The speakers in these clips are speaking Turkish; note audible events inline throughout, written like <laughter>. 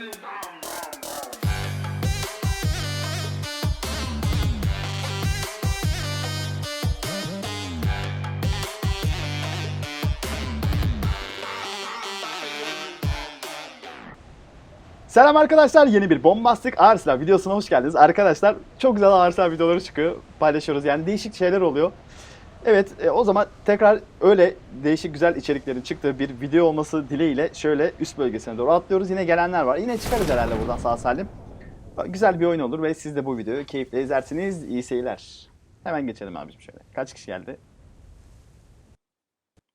Selam arkadaşlar yeni bir bombastik Arslan videosuna hoş geldiniz. Arkadaşlar çok güzel Arslan videoları çıkıyor paylaşıyoruz yani değişik şeyler oluyor. Evet e, o zaman tekrar öyle değişik güzel içeriklerin çıktığı bir video olması dileğiyle şöyle üst bölgesine doğru atlıyoruz. Yine gelenler var. Yine çıkarız herhalde buradan sağ salim. Güzel bir oyun olur ve siz de bu videoyu keyifle izlersiniz. İyi seyirler. Hemen geçelim abicim şöyle. Kaç kişi geldi?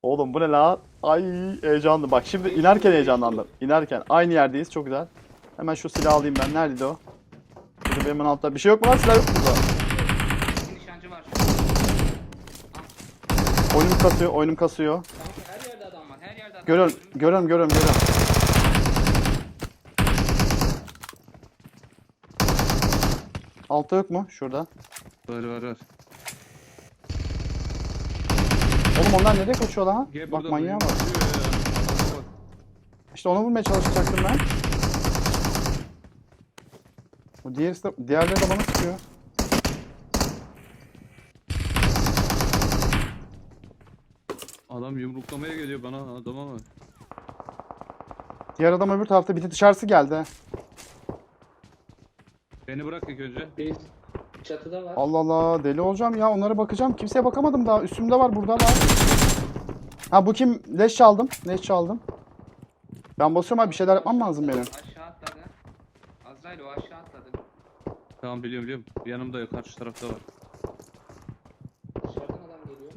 Oğlum bu ne la? Ay heyecanlı. Bak şimdi inerken heyecanlandım. İnerken aynı yerdeyiz. Çok güzel. Hemen şu silahı alayım ben. Neredeydi o? Burada bir hemen altta. Bir şey yok mu lan? Silah yok mu burada? Nişancı var. Oyunum kasıyor. Oyunum kasıyor. Kanka her yerde adam var. Her yerde adam Görüyorum. var. Görüyorum. Görüyorum. Görüyorum. Altta yok mu? Şurada. Var var var. Oğlum onlar nereye koşuyor lan? Gel Bak burada manyağa buraya bak. bakıyor ya. Bak, İşte onu vurmaya çalışacaktım ben. Bu diğer diğerleri de bana sıkıyor. Adam yumruklamaya geliyor bana adama bak. Diğer adam öbür tarafta bir de dışarısı geldi. Beni bırak ilk önce. Biz çatıda var. Allah Allah deli olacağım ya onlara bakacağım. Kimseye bakamadım daha. Üstümde var burada var. Ha bu kim? Leş çaldım. Leş çaldım. Ben basıyorum abi bir şeyler yapmam lazım benim. Aşağı atladı. Azrail o aşağı atladı. Tamam biliyorum biliyorum. Yanımda yok karşı tarafta var. Dışarıdan adam geliyor.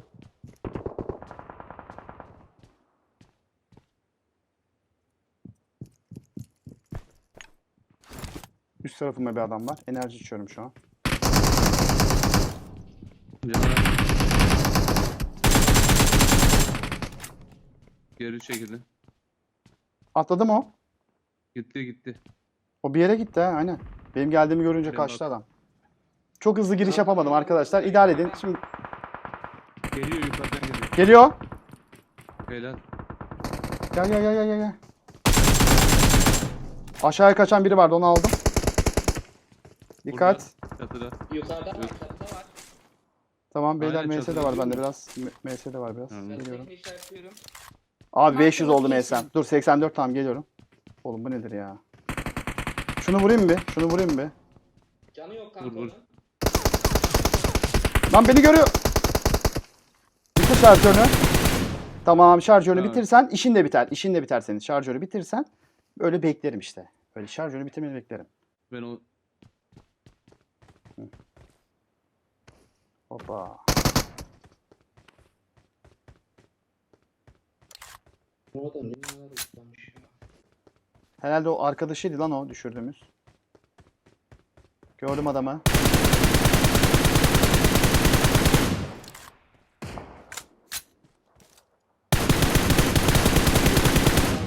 Üst tarafımda bir adam var. Enerji içiyorum şu an. Geri çekildi. Atladı mı o? Gitti gitti. O bir yere gitti ha aynen. Benim geldiğimi görünce Ben kaçtı adam. Çok hızlı giriş yapamadım arkadaşlar. İdare edin. Şimdi Geliyor yukarıdan geliyor. geliyor. Beyler. Gel gel gel gel gel, gel. Aşağıya kaçan biri vardı onu aldım. Dikkat. Burada, Çatıda. Yukarıda var. Çatıda var. Tamam beyler Aynen, MS de çatıda var bende biraz. M- MS de var biraz. Hı. Ben Geliyorum. işaretliyorum. Abi 500 oldu. MS'm. Dur 84 tamam geliyorum. Oğlum bu nedir ya? Şunu vurayım bir. Şunu vurayım bir. Canı yok kanka vur. onun. Lan beni görüyor. Bitir şarjörünü. Tamam şarjörünü Evet. bitirsen işin de biter. İşin de biter senin. Şarjörü bitirsen öyle beklerim işte. Öyle şarjörü bitirmeni beklerim. Ben o Hoppa. Bu adam ne neler uçlamış ya. Herhalde o arkadaşıydı lan o düşürdüğümüz. Gördüm adamı.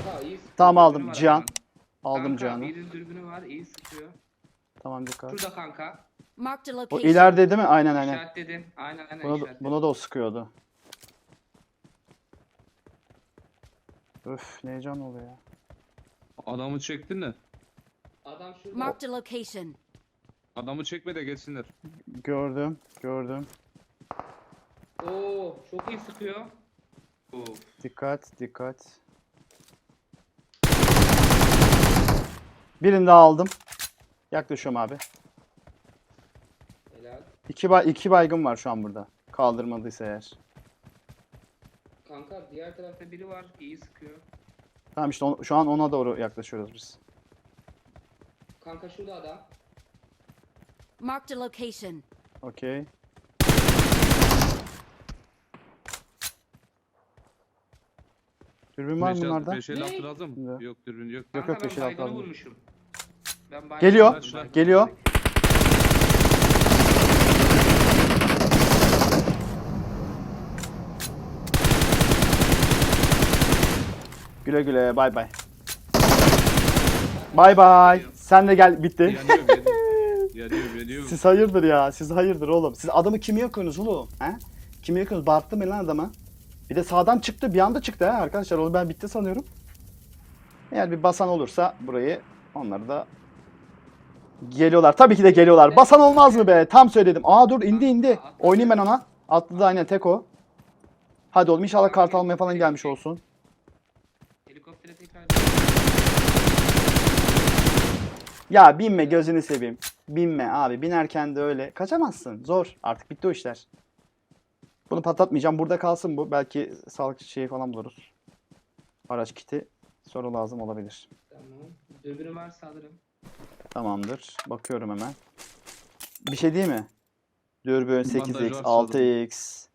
Kanka iyi sıkıyor. Tamam aldım. Dürbünü var Cihan. adamın. Aldım Kanka, Cihan'ı. Birinin dürbünü var. iyi sıkıyor. Tamam dikkat. Şurada kanka. Marked a O location. ileride değil mi? Aynen aynen. İşaretledin. Aynen aynen Buna da, buna da o sıkıyordu. Öf ne heyecan oluyor ya. adamı çektin de. Adam şurada. Marked a location. Adamı çekme de geçsinler. Gördüm, gördüm. Oo çok iyi sıkıyor. Of. Dikkat, dikkat. Birini daha aldım. Yaklaşıyorum abi. İki, bay, iki baygın var şu an burada. Kaldırmadıysa eğer. Kanka diğer tarafta biri var. iyi sıkıyor. Tamam işte on- şu an ona doğru yaklaşıyoruz biz. Kanka şurada adam. Marked a location. Okey. Dürbün var mı bunlarda? 5 el altı Ne? lazım Ne? mı? Yok dürbün yok. Yok, Kanka yok, ben beşil baygını altı aldım. vurmuşum. Ben baygını Geliyor, vurmuşum, geliyor. Güle güle bay bay. Bay bay. Sen de gel bitti. Yanıyorum yanıyorum. Yanıyorum <laughs> yanıyorum. Siz hayırdır ya. Siz hayırdır oğlum. Siz adamı kimi yakıyorsunuz oğlum? He? Kimi yakıyorsunuz? Bağırttı mı lan adamı? Bir de sağdan çıktı. Bir anda çıktı ha arkadaşlar. Onu ben bitti sanıyorum. Eğer bir basan olursa burayı Onları da geliyorlar. Tabii ki de geliyorlar. Basan olmaz mı be? Tam söyledim. Aa dur indi indi. Oynayayım ben ona. Atladı aynen tek o. Hadi oğlum inşallah kart almaya falan gelmiş olsun. Helikoptere tekrar Ya binme gözünü seveyim. Binme abi. Binerken de öyle. Kaçamazsın. Zor. Artık bitti o işler. Bunu patlatmayacağım. Burada kalsın bu. Belki sağlık şeyi falan buluruz. Araç kiti sonra lazım olabilir. Tamam. Dürbünü varsa alırım. Tamamdır. Bakıyorum hemen. Bir şey değil mi? Dürbün Bandaj 8x, varsa 6x.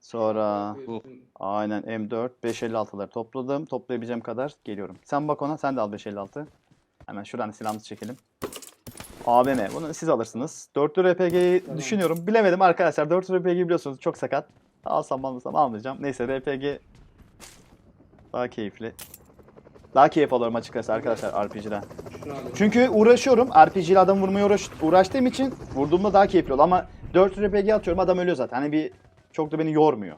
Sonra Bakıyorsun. aynen M4, 556'ları topladım. Toplayabileceğim kadar geliyorum. Sen bak ona, sen de al 556. Hemen şuradan silahımızı çekelim. AVM. Bunu siz alırsınız. 4'lü RPG'yi Tamam. düşünüyorum. Bilemedim arkadaşlar. 4'lü RPG biliyorsunuz çok sakat. Alsam almasam almayacağım. Neyse RPG daha keyifli. Daha keyif alıyorum açıkçası arkadaşlar RPG'den. Çünkü uğraşıyorum. RPG ile adam vurmaya uğraş, uğraştığım için vurduğumda daha keyifli oluyor. Ama 4 RPG atıyorum adam ölüyor zaten. Hani bir çok da beni yormuyor.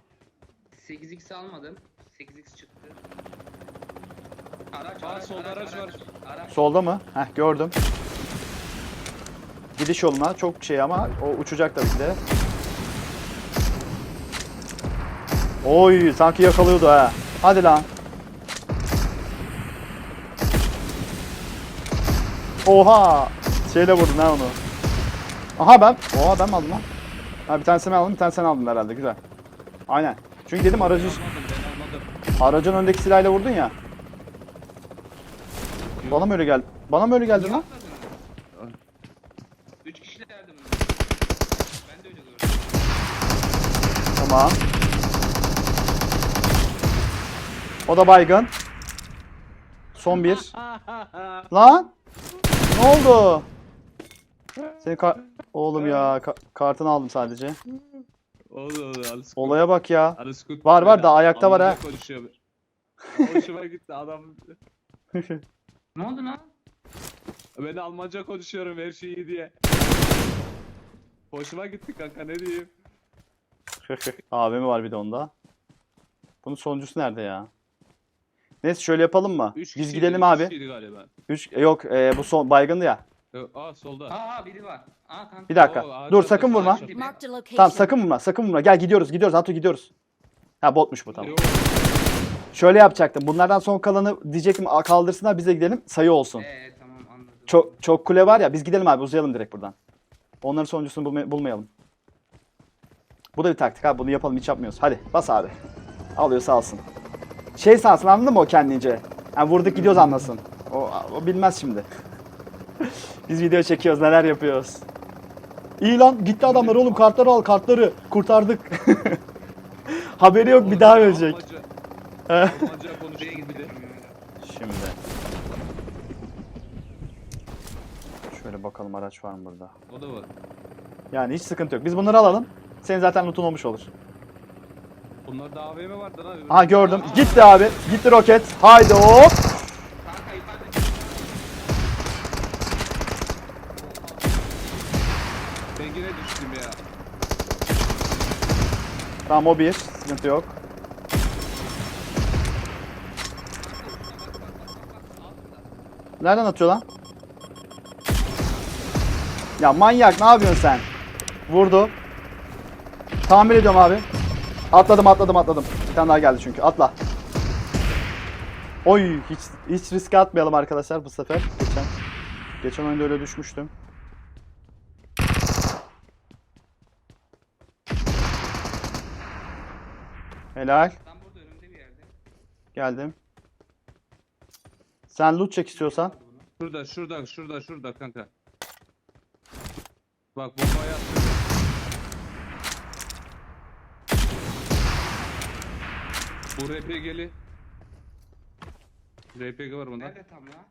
8x almadım. 8x çıktı. Araç, solda araç, var. Solda mı? Heh gördüm. Gidiş yoluna çok şey ama o uçacak tabii ki de. Oy sanki yakalıyordu ha. Hadi lan. Oha! Şeyle vurdun ha onu. Aha ben. Oha ben mi aldım lan? Ha bir tanesini ben aldım bir tanesini sen aldın herhalde güzel. Aynen. Çünkü dedim aracı aracın öndeki silahıyla vurdun ya. Bana mı öyle geldi? Bana mı öyle geldi lan? Üç kişilerdi bunlar. Ben de öyle gördüm. Tamam. O da baygın. Son bir. <laughs> Lan! Ne oldu? Senin ka- Oğlum ya ka- kartını aldım sadece. Oldu oldu Alice. Olaya bak ya. Alice Var, var, daha ayakta var ha. Konuşuyor. Hoşuma gitti adam. <laughs> Ne oldu lan? Ben Almanca konuşuyorum her şey iyi diye. Hoşuma gitti kanka ne diyeyim. <laughs> AVM var bir de onda. Bunun sonuncusu nerede ya? Neyse şöyle yapalım mı? Üç Biz kişiydi, gidelim üç abi. kişiydi galiba. 3 yok e, bu son baygındı ya. Yo, Aa solda. Aa biri var. Aa kanka. Bir dakika. Oo, ağaç Dur arkası, sakın vurma. ağaç arkası. Marked a location. Tamam sakın vurma. Sakın vurma. Gel gidiyoruz. Gidiyoruz. Hatu gidiyoruz. Ha botmuş bu tamam. Yo, Şöyle yapacaktım. Bunlardan son kalanı diyecektim "Aa, kaldırsınlar bize gidelim. Sayı olsun. Ee tamam anladım. Çok çok kule var ya biz gidelim abi uzayalım direkt buradan. Onların sonuncusunu bulmay- bulmayalım. Bu da bir taktik abi bunu yapalım hiç yapmıyoruz. Hadi bas abi. Alıyorsa alsın. Şey sansın anladın mı o kendince? Yani vurduk gidiyoruz anlasın. O, o bilmez şimdi. <laughs> biz video çekiyoruz neler yapıyoruz. İyi lan gitti adamlar oğlum kartları al kartları kurtardık. <laughs> Haberi yok bir daha ölecek. Şimdi. Şöyle bakalım araç var mı burada. O da var. Yani hiç sıkıntı yok. Biz bunları alalım. Senin zaten lootun olmuş olur. Bunlarda AVM vardı lan. Aha gördüm. Gitti abi. Gitti roket. Haydi hop. Ben yine düştüm ya. Tamam o bir. Sıkıntı yok. Nereden atıyor lan? Ya manyak ne yapıyorsun sen? Vurdu. Tamir ediyorum abi. Atladım atladım atladım. Bir tane daha geldi çünkü. Atla. Oy hiç hiç riske atmayalım arkadaşlar bu sefer. Geçen geçen oyunda öyle düşmüştüm. Helal. tam burada önümde bir yerde. Geldim. Sen loot çek istiyorsan. Şurada şurada şurada şurada kanka. Bak bombayı attım. Bu RPG'li. RPG var bunda. Nerede tam ya?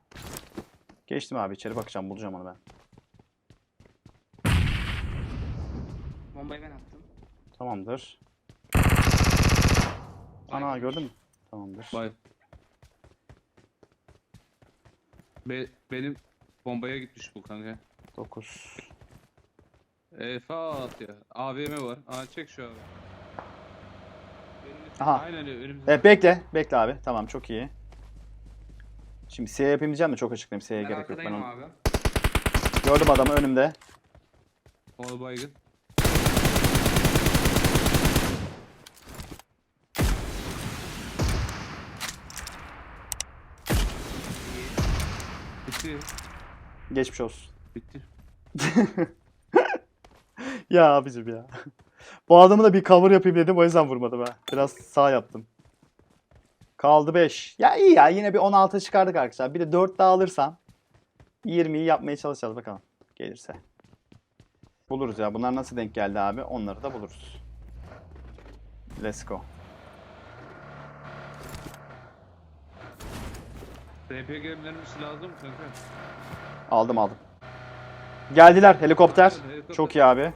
Geçtim abi içeri bakacağım bulacağım onu ben. Bombayı ben attım. Tamamdır. Ana gördün mü? Tamamdır. Vay. Be benim bombaya gitmiş bu kanka. 9. E Fatih. AVM var. Aa çek şu abi. Aha. Aynen öyle önümüzde. E, bekle. Bekle abi. Tamam çok iyi. Şimdi S yapayım diyeceğim de çok açıklayayım. S'ye Ben gerek yok. Ben arkadayım onu... abi. Gördüm adamı önümde. O baygın. Bitti. Geçmiş olsun. Bitti. <laughs> Ya abicim ya. <laughs> Bu adamı da bir cover yapayım dedim o yüzden vurmadım ha. Biraz sağ yaptım. Kaldı 5. Ya iyi ya yine bir 16 çıkardık arkadaşlar. Bir de 4 daha alırsam 20'yi yapmaya çalışacağız bakalım. Gelirse. Buluruz ya. Bunlar nasıl denk geldi abi? Onları da buluruz. Let's go. RPG mermisi lazım mı kanka? Aldım aldım. Geldiler helikopter. Helikopter. Çok iyi abi.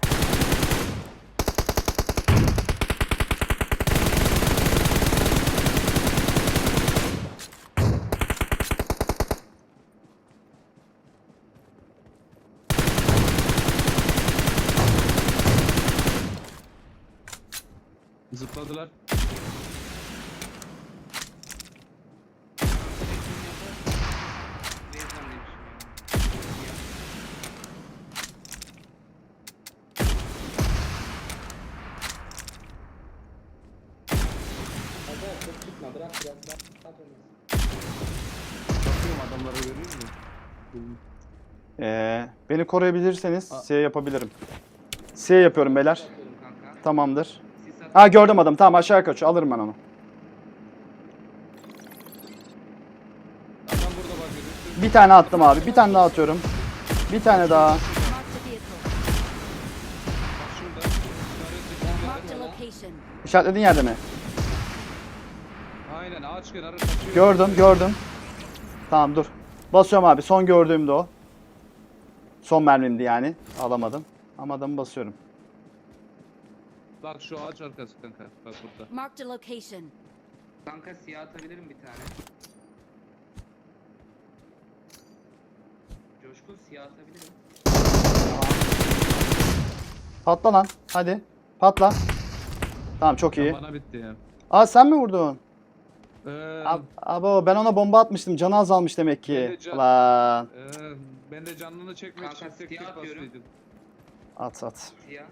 Ee, beni koruyabilirseniz A- C yapabilirim. C yapıyorum beyler. Kanka. Tamamdır. Ha gördüm adam. Tamam aşağı kaçıyor. Alırım ben onu. Bir tane attım abi. Bir tane daha atıyorum. Bir tane daha. İşaretlediğin yerde mi? Aynen ağaç kenarı. Gördüm, gördüm. Tamam dur. Basıyorum abi. Son gördüğümde o. Son mermimdi yani. Alamadım. Ama adamı basıyorum. Bak şu ağaç arkası kanka. Bak burada. Marked a location. Kanka siyah atabilirim bir tane. Coşkun siyah atabilirim. Patla lan. Hadi. Patla. Tamam çok iyi. Bana bitti ya. Aa sen mi vurdun? Ee, Ab abo ben ona bomba atmıştım. Canı azalmış demek ki. Ben de can- Lan. e, ben de canlını çekmek için Kanka, tek siyah tek atıyorum. bastıydım. At at. Siyah.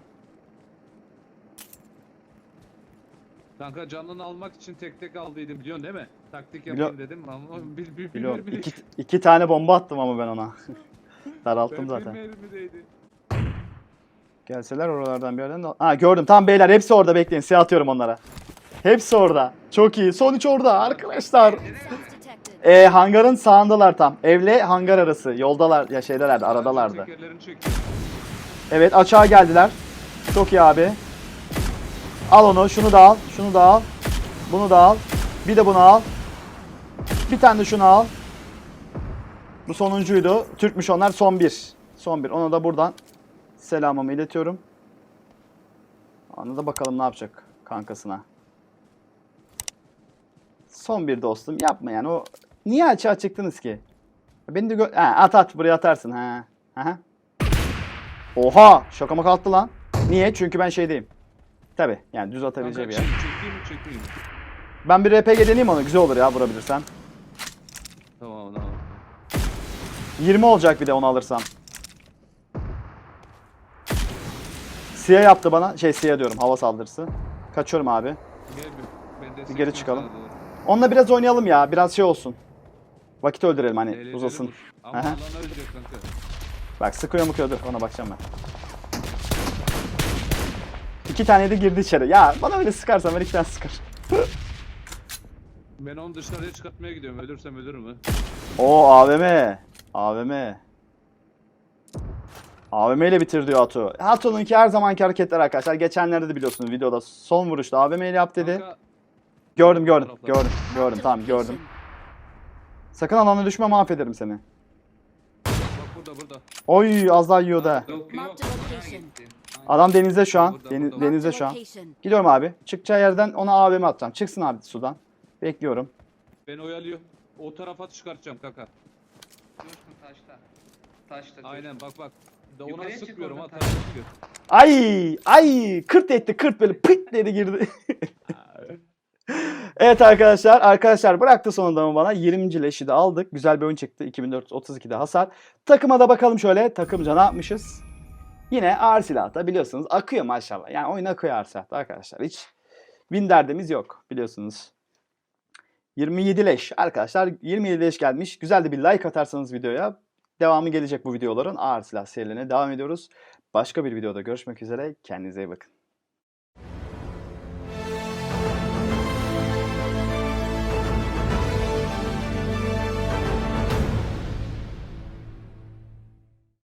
Kanka canlını almak için tek tek aldıydım biliyorsun değil mi? Taktik Bilo- yapayım dedim ama bir, bir, bir, Biliyorum. bir, bir, İki, iki tane bomba attım ama ben ona. <laughs> Daralttım zaten. Gelseler oralardan bir yerden de... Ha gördüm. Tamam beyler hepsi orada bekleyin. Size atıyorum onlara. Hepsi orada. Çok iyi. Son üç orada arkadaşlar. Sounds detected. E, hangarın sağındalar tam. Evle hangar arası. Yoldalar ya şeydelerdi aradalardı. Evet açığa geldiler. Çok iyi abi. Al onu. Şunu da al. Şunu da al. Bunu da al. Bir de bunu al. Bir tane de şunu al. Bu sonuncuydu. Türkmüş onlar. Son bir. Son bir. Ona da buradan selamımı iletiyorum. Ona da bakalım ne yapacak kankasına. Son bir dostum. Yapma yani. O niye açığa çıktınız ki? Beni de gö- ha, at at buraya atarsın ha. Aha. Oha! Şaka mı kalktı lan? Niye? Çünkü ben şeydeyim. Tabi yani düz atabileceği bir yer. çek, çekeyim mi çekmeyeyim mi? Ben bir RPG deneyeyim onu. Güzel olur ya vurabilirsem. Tamam tamam. 20 olacak bir de onu alırsam. Siyah yaptı bana. Şey siyah diyorum. Hava saldırısı. Kaçıyorum abi. Gel bir. Ben de Bir geri 80 çıkalım. doğru. Onunla biraz oynayalım ya. Biraz şey olsun. Vakit öldürelim hani Eğlenceli uzasın. vur. Ama Aha. alana ölecek kanka. Bak sıkıyor mu dur ona bakacağım ben. İki tane de girdi içeri. Ya bana öyle sıkarsan ben iki tane sıkar. Ben onu dışarıya çıkartmaya gidiyorum. Ölürsem ölürüm ha. O AVM. AVM. AVM ile bitir diyor Atu. Atu'nunki her zamanki hareketler arkadaşlar. Geçenlerde de biliyorsunuz videoda son vuruşta AVM ile yap dedi. Kanka, Gördüm gördüm gördüm gördüm tamam gördüm. Sakın alana düşme mahvederim seni. bak burada burada. Oy az daha yiyordu ha. Yok yok. Adam denizde şu an. Burada, Deni- burada. denizde Marked şu an. Gidiyorum abi. Çıkacağı yerden ona AVM atacağım. Çıksın abi sudan. Bekliyorum. Beni oyalıyor. O tarafa çıkartacağım kanka. Coşkun taşta. Taşta. Coşkun. Aynen bak bak. Da ona Yukarıya çık sıkmıyorum ha oradan, tarafa çıkıyor. Ay ay 40 etti 40 böyle pıt dedi girdi. <laughs> Evet arkadaşlar. Arkadaşlar bıraktı sonunda mı bana? 20. leşi de aldık. Güzel bir oyun çıktı. 2432'de hasar. Takıma da bakalım şöyle. Takımca ne yapmışız? Yine ağır silahta biliyorsunuz. Akıyor maşallah. Yani oyun akıyor ağır silahta arkadaşlar. Hiç win derdimiz yok biliyorsunuz. 27 leş arkadaşlar 27 leş gelmiş. Güzel de bir like atarsanız videoya devamı gelecek bu videoların ağır silah serilerine devam ediyoruz. Başka bir videoda görüşmek üzere. Kendinize iyi bakın.